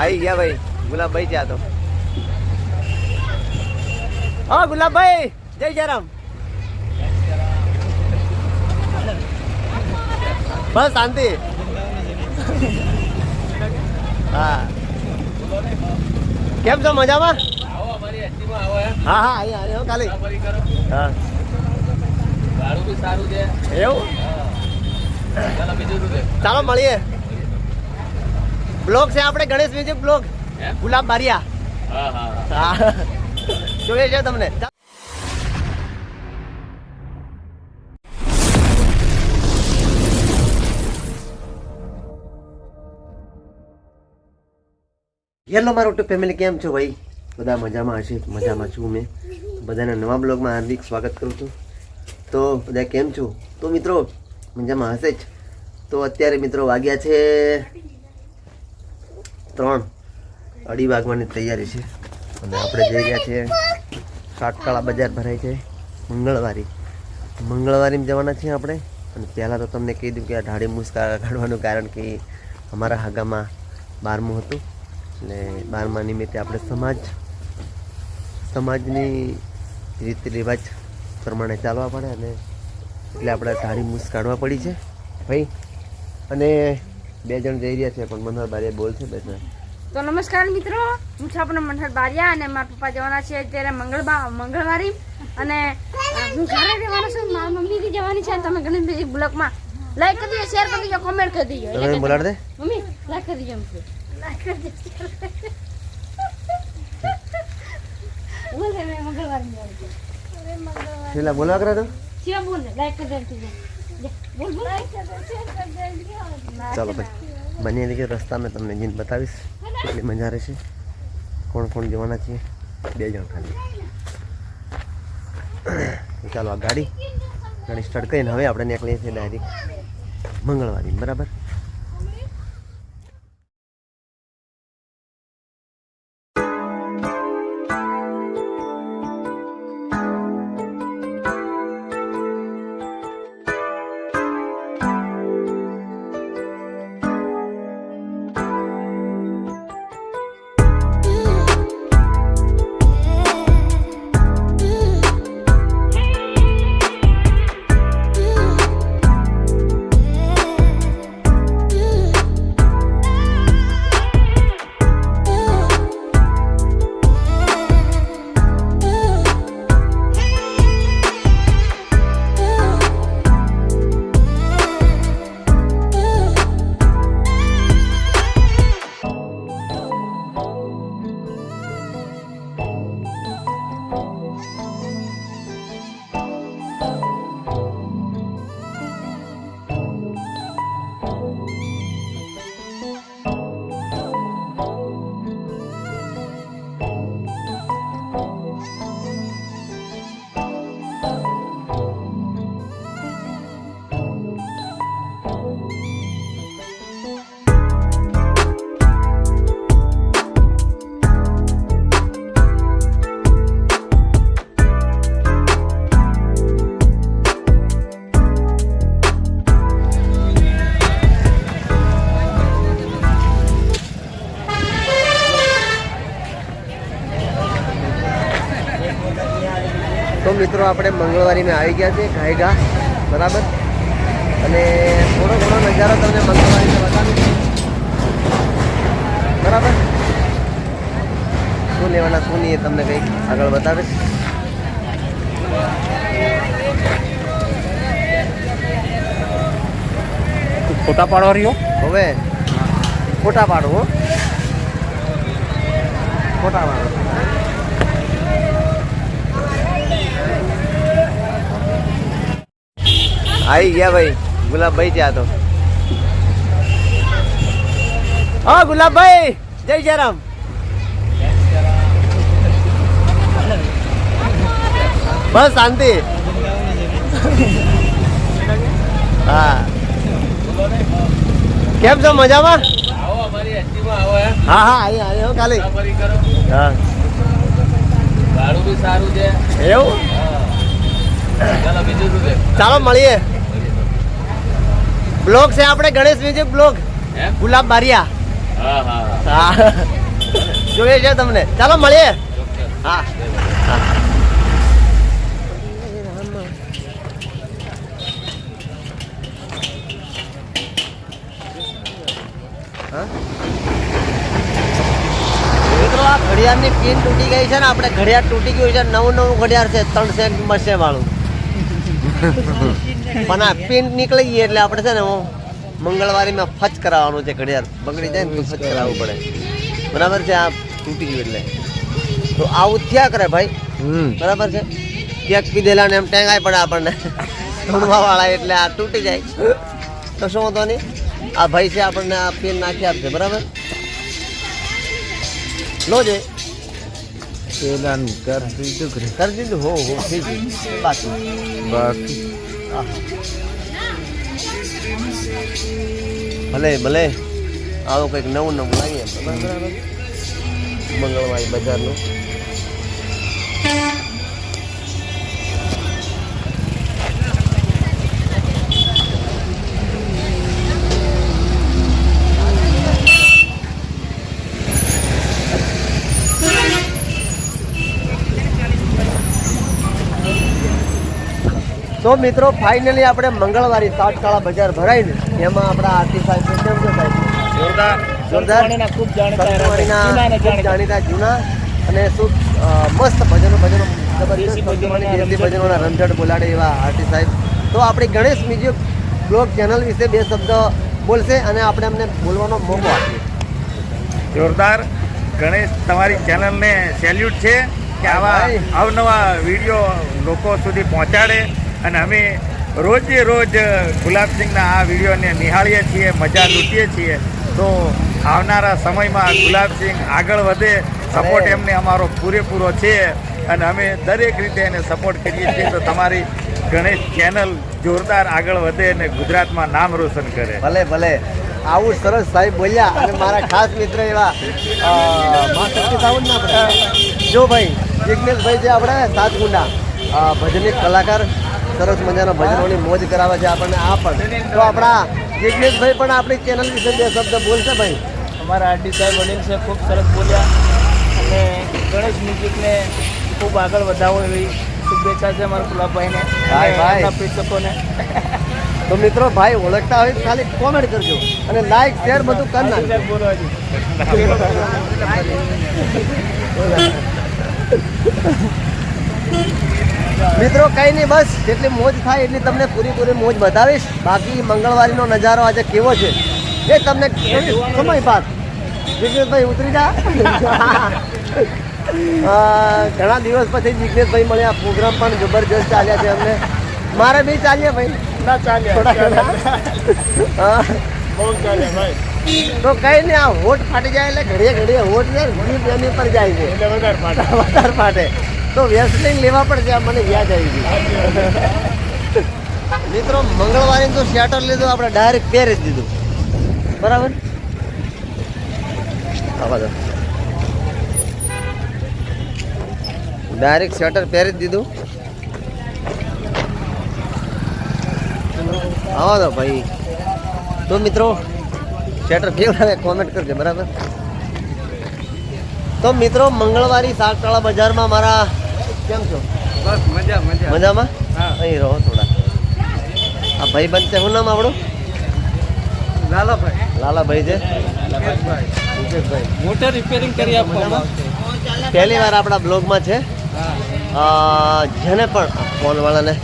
આવી ગયા ભાઈ. ગુલાબભાઈ ત્યાં તો. હા ગુલાબભાઈ. જય જયરામ. બસ શાંતિ. હા. કેમ છો? મજામાં? હા હા અહીંયા આવ્યો ખાલી. હા. સારું છે. એવું? ચાલો મળીએ. બ્લોગ છે આપણે ગણેશ મ્યુઝિક બ્લોગ. ગુલાબ બારિયા. હા. જોઈએ છે તમને. હેલો મારું ટુ ફેમિલી કેમ છો ભાઈ? બધા મજામાં હશે? મજામાં છું મેં. બધાના નવા બ્લોગમાં હાર્દિક સ્વાગત કરું છું. તો બધા કેમ છો? તો મિત્રો મજામાં હશે જ. તો અત્યારે મિત્રો વાગ્યા છે ત્રણ અઢી વાગવાની તૈયારી છે. અને આપણે જઈ રહ્યા છીએ સાતકાળા બજાર ભરાય છે મંગળવારી. મંગળવારીમાં જવાના છીએ આપણે. અને પહેલાં તો તમને કહી દઉં કે આ ઢાળી મુસ્કા કાઢવાનું કારણ કે અમારા હાગામાં બારમું હતું. એટલે બારમા નિમિત્તે આપણે સમાજ, સમાજની રીત રિવાજ પ્રમાણે ચાલવા પડે અને એટલે આપણે ઢાળી મૂસ કાઢવા પડી છે. ભાઈ, અને બે જણ જઈ રહ્યા છે પણ મનહર બારિયા બોલ છે બે તો નમસ્કાર મિત્રો હું છું આપણા મનહર બારિયા અને મારા પપ્પા જવાના છે અત્યારે મંગળવાર મંગળવારી. અને હું ઘરે રહેવાનો છું મારા મમ્મી જવાની છે તમે ઘણી બધી બ્લોકમાં લાઈક કરી દીજો શેર કરી દીજો કોમેન્ટ કરી દીજો તમે બોલાડ દે. મમ્મી લાઈક કરી દીજો એમ લાઈક કરી દીજો બોલ રે મંગળવારી. જવાનું છે. પેલા બોલવા કરે તો? શિવા બોલ લાઈક કરી દેજો બોલ બોલ ચાલો ભાઈ, બની રીતે રસ્તા, મેં તમને જીન બતાવીશ. કેટલી મજા રહેશે કોણ કોણ જવાના છીએ? બે જણ ખાલી. ચાલો આ ગાડી ગાડી સ્ટાર્ટ કરીને હવે આપણે નીકળીએ છીએ ડાયરેક્ટ મંગળવારી, બરાબર? મિત્રો આપણે મંગળવારીમાં આવી ગયા છે ઘાયગા બરાબર? અને થોડો ઘણો નજારો તમને મંગળવારીને બતાવીશ. બરાબર? શું લેવાના શું નહીં એ તમને કંઈક આગળ બતાવીશ. ફોટા પાડવા રહ્યો? હવે? ફોટા પાડો હો. ફોટા પાડો. આવી ગયા ભાઈ. ગુલાબભાઈ ત્યાં તો. હા ગુલાબભાઈ. જય જયરામ. બસ શાંતિ. હા. કેમ છો? મજામાં? હા હા આવી આવી ફરી હા. ભાડું બી સારું છે. એવું? ચાલો બીજું શું છે? ચાલો મળીએ. બ્લોગ છે આપણે ગણેશ મ્યુઝિક બ્લોગ. ગુલાબ બારિયા. હા જોઈએ છે તમને. ચાલો મળીએ. હા? મિત્રો આ ઘડિયાળની પિન તૂટી ગઈ છે ને આપણે ઘડિયાળ તૂટી ગયું છે. નવું નવું ઘડિયાળ છે. ત્રણ સેન્ટ મળશે વાળું. પણ આ પિન નીકળી ગઈ એટલે આપણે છે ને હું મંગળવારીમાં ફચ કરાવવાનું છે ઘડિયાળ. બગડી જાય ને તો ફચ કરાવવું પડે. બરાબર છે? આ તૂટી ગયું એટલે. તો આવું થયા કરે ભાઈ. બરાબર છે? ક્યાંક પીધેલા ને એમ ટેંગાય પડે આપણને. ધૂણવા વાળા એટલે આ તૂટી જાય. તો શું વાંધો નહીં? આ ભાઈ છે આપણને આ પિન નાખી આપશે. બરાબર? લો જે કરી દીધું હો હો થઈ ગયું. બાકી. આહ. ભલે ભલે. આવો કંઈક નવું નવું લાવીએ. મંગળવારી બજારનું. તો મિત્રો ફાઇનલી આપણે મંગળવારી સાતકાળા બજાર ભરાઈને એમાં આપણા આરતી સાહેબ. કેમ છે સાહેબ જોરદાર જોરદાર ખૂબ જાણીતા જાણીતા. જૂના અને શું મસ્ત ભજનો ભજનો જબરદસ્ત ભજનોના રમઝટ. બોલાડે એવા આરતી સાહેબ તો આપણી ગણેશ મ્યુઝિક બ્લોગ ચેનલ વિશે બે શબ્દ બોલશે અને આપણે એમને બોલવાનો મોકો આપીએ જોરદાર ગણેશ તમારી ચેનલને સેલ્યુટ છે કે આવા. અવનવા વીડિયો લોકો સુધી પહોંચાડે અને અમે રોજે રોજ ગુલાબસિંહના આ વિડીયોને નિહાળીએ છીએ મજા લૂંટીએ છીએ. તો આવનારા સમયમાં ગુલાબસિંહ આગળ વધે સપોર્ટ એમને અમારો પૂરેપૂરો છે. અને અમે દરેક રીતે એને સપોર્ટ કરીએ છીએ. તો તમારી ગણેશ ચેનલ જોરદાર આગળ વધે અને ગુજરાતમાં નામ રોશન કરે. ભલે ભલે. આવું સરસ સાહેબ બોલ્યા અને મારા ખાસ મિત્ર એવા જો ભાઈ જિજ્ઞેશભાઈ જે આપણે સાત ગુંડા ભજનિક કલાકાર સરસ મજાના ભજનોની મોજ કરાવે છે આપણને આ પણ. તો આપણા જિગ્નેશભાઈ પણ આપણી ચેનલ વિશે બે શબ્દ બોલશે ભાઈ. અમારા આરડી સાહેબ વડીલ છે ખૂબ સરસ બોલ્યા. અને ગણેશ મ્યુઝિકને ખૂબ આગળ વધાવો એવી શુભેચ્છા છે અમારા ગુલાબભાઈને ભાઈ, ભાઈ. પ્રેક્ષકોને. તો મિત્રો ભાઈ ઓળખતા હોય તો ખાલી કોમેન્ટ કરજો અને લાઈક શેર બધું કરી નાખજો. સાહેબ મિત્રો કઈ નહીં બસ જેટલી મોજ થાય એટલી તમને પૂરેપૂરી મોજ બતાવીશ. બાકી મંગળવારીનો નજારો આજે કેવો છે? એ તમને સમય બાદ. જિજ્ઞેશભાઈ ઉતરી જા. ઘણા દિવસ પછી જિગ્નેશભાઈ મળ્યા. પ્રોગ્રામ પણ જબરજસ્ત ચાલ્યા છે અમને. મારે બી ચાલીએ ભાઈ? ના ચાલ્યા થોડા ઘણા બહુ ચાલ્યા ભાઈ. તો કઈ નહીં આ હોટ ફાટી જાય એટલે ઘડીએ ઘડીએ હોટ જાય ઘણી પર જાય છે. વધારે ફાટે. તો વેસ્લિંગ લેવા પડશે, આ મને યાદ આવી ગયું. મિત્રો, મંગળવારે તો શેટર લીધું, આપણે ડાયરેક્ટ પહેરી જ દીધું. બરાબર? ડાયરેક્ટ શેટર પહેરી જ દીધું. આવો દો ભાઈ. તો મિત્રો શેટર કેવું આવે કોમેન્ટ કરજો, બરાબર? તો મિત્રો, મંગળવારી સાગટાળા બજારમાં મારા કેમ છો? બસ મજા મજા. મજામાં? હા. અહીં રહો થોડા. આ ભાઈ બનશે શું નામ આપણું? લાલાભાઈ. લાલાભાઈ છે? લાલાભાઈ મોટર રિપેરિંગ કરી આપવામાં પહેલી વાર આપણા બ્લોગમાં છે. જેને પણ ફોનવાળાને.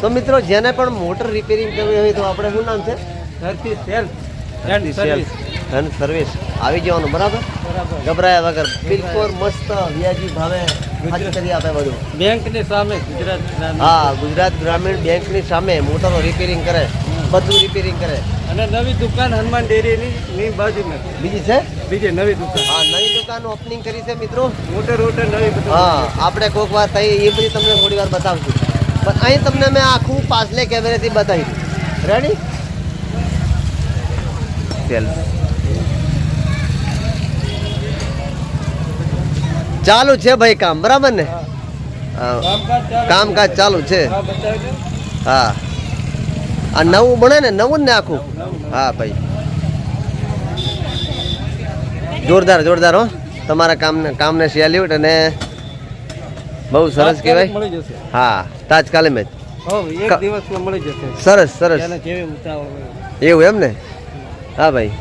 તો મિત્રો જેને પણ મોટર રિપેરિંગ કરવી હોય તો આપણે શું નામ છે? ધરતી સેલ ધન સર્વિસ આવી જવાનું બરાબર? ગભરાયા વગર. બિલકુલ મસ્ત વ્યાજી ભાવે કરી આપે બધું. બેંકની સામે ગુજરાત હા ગુજરાત ગ્રામીણ બેંકની સામે મોટરો રિપેરિંગ કરે. બધું રિપેરિંગ કરે. અને નવી દુકાન હનુમાન ડેરીની ની બાજુમાં બીજી છે? બીજી નવી દુકાન. હા નવી દુકાન ઓપનિંગ કરી છે મિત્રો. મોટર રોટે નવી હા આપણે કોઈક વાર થઈ એ બધી તમને થોડી વાર બતાવશું. પણ અહીં તમને મેં આખું પાછલે કેમેરેથી બતાવી રેડી ચલ ચાલુ છે ભાઈ કામ બરાબર ને? કામકાજ ચાલુ છે. હા. આ નવું બને ને નવું જ ને આખું? હા ભાઈ. જોરદાર જોરદાર હો. તમારા કામને કામને સેલ્યુટ અને બહુ સરસ કહેવાય. હા તાજકાલે મેં સરસ સરસ. એવું એમ ને? હા ભાઈ.